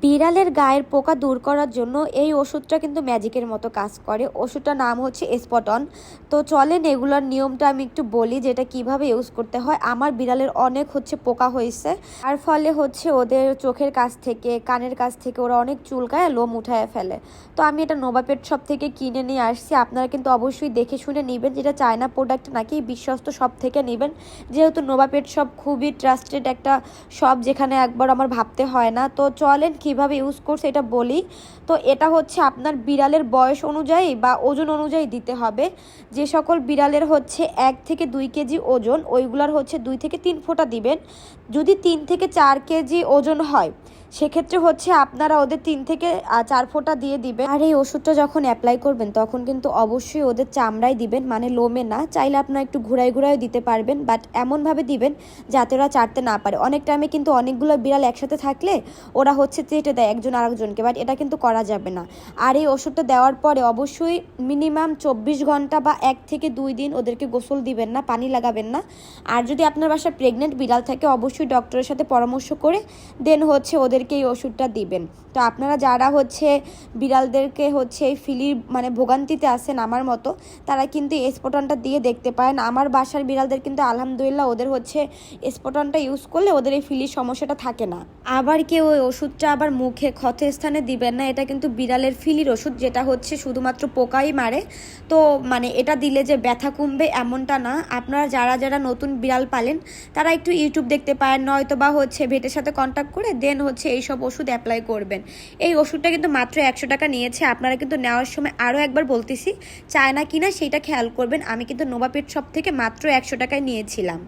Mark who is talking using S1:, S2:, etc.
S1: বিড়ালের গায়ের পোকা দূর করার জন্য এই ওষুধটা কিন্তু ম্যাজিকের মতো কাজ করে। ওষুধটার নাম হচ্ছে স্পটন তো চলেন এগুলোর নিয়মটা আমি একটু বলি, যেটা কীভাবে ইউজ করতে হয়। আমার বিড়ালের অনেক হচ্ছে পোকা হয়েছে। আর ফলে হচ্ছে ওদের চোখের কাছ থেকে, কানের কাছ থেকে ওরা অনেক চুলকায় লোম উঠায় ফেলে। তো আমি এটা নোভাপেট শপ থেকে কিনে নিয়ে আসছি। আপনারা কিন্তু অবশ্যই দেখে শুনে নেবেন যেটা চায়না প্রোডাক্ট নাকি বিশ্বস্ত সব থেকে নেবেন। যেহেতু নোভাপেট শপ খুবই ট্রাস্টেড একটা শপ যেখানে একবার আমার ভাবতে হয় না। তো চলেন কীভাবে ইউজ করছে এটা বলি। তো এটা হচ্ছে আপনার বিড়ালের বয়স অনুযায়ী বা ওজন অনুযায়ী দিতে হবে। যে সকল বিড়ালের হচ্ছে এক থেকে দুই কেজি ওজন, ওইগুলার হচ্ছে দুই থেকে তিন ফোঁটা দিবেন। যদি তিন থেকে চার কেজি ওজন হয় সেক্ষেত্রে হচ্ছে আপনারা ওদের তিন থেকে চার ফোঁটা দিয়ে দিবেন। আর এই ওষুধটা যখন অ্যাপ্লাই করবেন, তখন কিন্তু অবশ্যই ওদের চামড়ায় দিবেন মানে লোমে না। চাইলে আপনারা একটু ঘুরাই ঘুরাই দিতে পারবেন বাট এমনভাবে দিবেন যাতে ওরা চাটতে না পারে। অনেক টাইমে কিন্তু অনেকগুলো বিড়াল একসাথে থাকলে ওরা হচ্ছে চেটে দেয় একজন আরেকজনকে বাট এটা কিন্তু করা যাবে না। আর এই ওষুধটা দেওয়ার পরে অবশ্যই মিনিমাম চব্বিশ ঘণ্টা বা এক থেকে দুই দিন ওদেরকে গোসল দিবেন না, পানি লাগাবেন না। আর যদি আপনার বাসায় প্রেগনেন্ট বিড়াল থাকে, অবশ্যই ডক্টরের সাথে পরামর্শ করে দেন হচ্ছে ওদেরকে এই ওষুধটা দিবেন। তো আপনারা যারা হচ্ছে বিড়ালদেরকে হচ্ছে এই ফিলির মানে ভোগান্তিতে আসেন আমার মতো, তারা কিন্তু স্পটনটা দিয়ে দেখতে পারেন। আমার বাসার বিড়ালদের কিন্তু আলহামদুলিল্লাহ ওদের হচ্ছে স্পটনটা ইউজ করলে ওদের এই ফিলির সমস্যাটা থাকে না। আবার কেউ ওই ওষুধটা আবার মুখে ক্ষত স্থানে দিবেন না, এটা কিন্তু বিড়ালের ফিলির ওষুধ যেটা হচ্ছে শুধুমাত্র পোকাই মারে। তো মানে এটা দিলে যে ব্যথা কমবে এমনটা না। আপনারা যারা যারা নতুন বিড়াল পালেন, তারা একটু ইউটিউব দেখতে পারেন নয়তো বা হচ্ছে ভেটের সাথে কন্ট্যাক্ট করে দেন হচ্ছে এইসব ওষুধ অ্যাপ্লাই করবেন। এই ওষুধটা কিন্তু মাত্র একশো টাকা নিয়েছে, আপনারা কিন্তু নেওয়ার সময় আরও একবার বলতেছি, চায় না কি না সেইটা খেয়াল করবেন, আমি কিন্তু নোভাপেট শপ থেকে মাত্র একশো টাকায় নিয়েছিলাম।